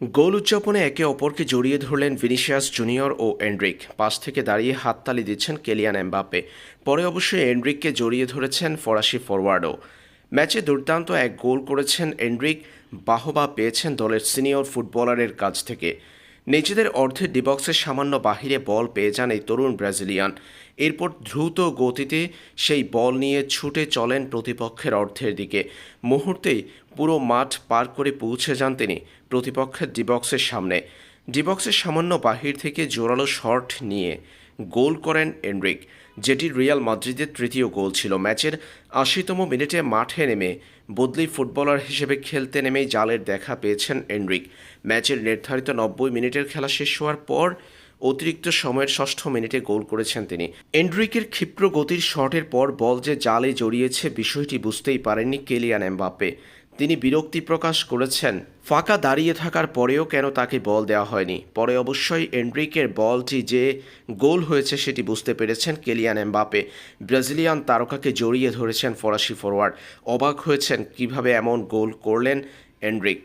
গোল উদযাপনে একে অপরকে জড়িয়ে ধরলেন ভিনিসিয়াস জুনিয়র ও এন্ড্রিক পাশ থেকে দাঁড়িয়ে হাততালি দিচ্ছেন কেলিয়ান এমবাপ্পে। পরে অবশ্য এন্ড্রিককে জড়িয়ে ধরেছেন ফরাসি ফরওয়ার্ডও ম্যাচে দুর্দান্ত এক গোল করেছেন এন্ড্রিক বাহবা পেয়েছেন দলের সিনিয়র ফুটবলারের কাছ থেকে। নিজেদের অর্ধের ডিবক্সের সামান্য বাহিরে বল পেয়ে যান এই তরুণ ব্রাজিলিয়ান। এরপর দ্রুত গতিতে সেই বল নিয়ে ছুটে চলেন প্রতিপক্ষের অর্ধের দিকে। মুহূর্তেই পুরো মাঠ পার করে পৌঁছে যান তিনি প্রতিপক্ষের ডিবক্সের সামনে। ডিবক্সের সামান্য বাহির থেকে জোরালো শর্ট নিয়ে গোল করেন এনরিক, যেটি রিয়াল মাদ্রিদের তৃতীয় গোল ছিল। ম্যাচের আশিতম মিনিটে মাঠে নেমে বদলি ফুটবলার হিসেবে খেলতে নেমেই জালের দেখা পেয়েছেন এনরিক। ম্যাচের নির্ধারিত নব্বই মিনিটের খেলা শেষ হওয়ার পর অতিরিক্ত সময়ের ষষ্ঠ মিনিটে গোল করেছেন তিনি। এন্ড্রিকের ক্ষিপ্র গতির শটের পর বল যে জালে জড়িয়েছে, বিষয়টি বুঝতেই পারেননি কেলিয়ান এমবাপ্পে। তিনি বিরক্তি প্রকাশ করেছেন। ফাঁকা দাঁড়িয়ে থাকার পরেও কেন তাকে বল দেওয়া হয়নি? পরে অবশ্যই এন্ড্রিকের বলটি যে গোল হয়েছে সেটি বুঝতে পেরেছেন কেলিয়ান এমবাপে ব্রাজিলিয়ান তারকাকে জড়িয়ে ধরেছেন ফরাসি ফরোয়ার্ড। অবাক হয়েছেন কীভাবে এমন গোল করলেন এন্ড্রিক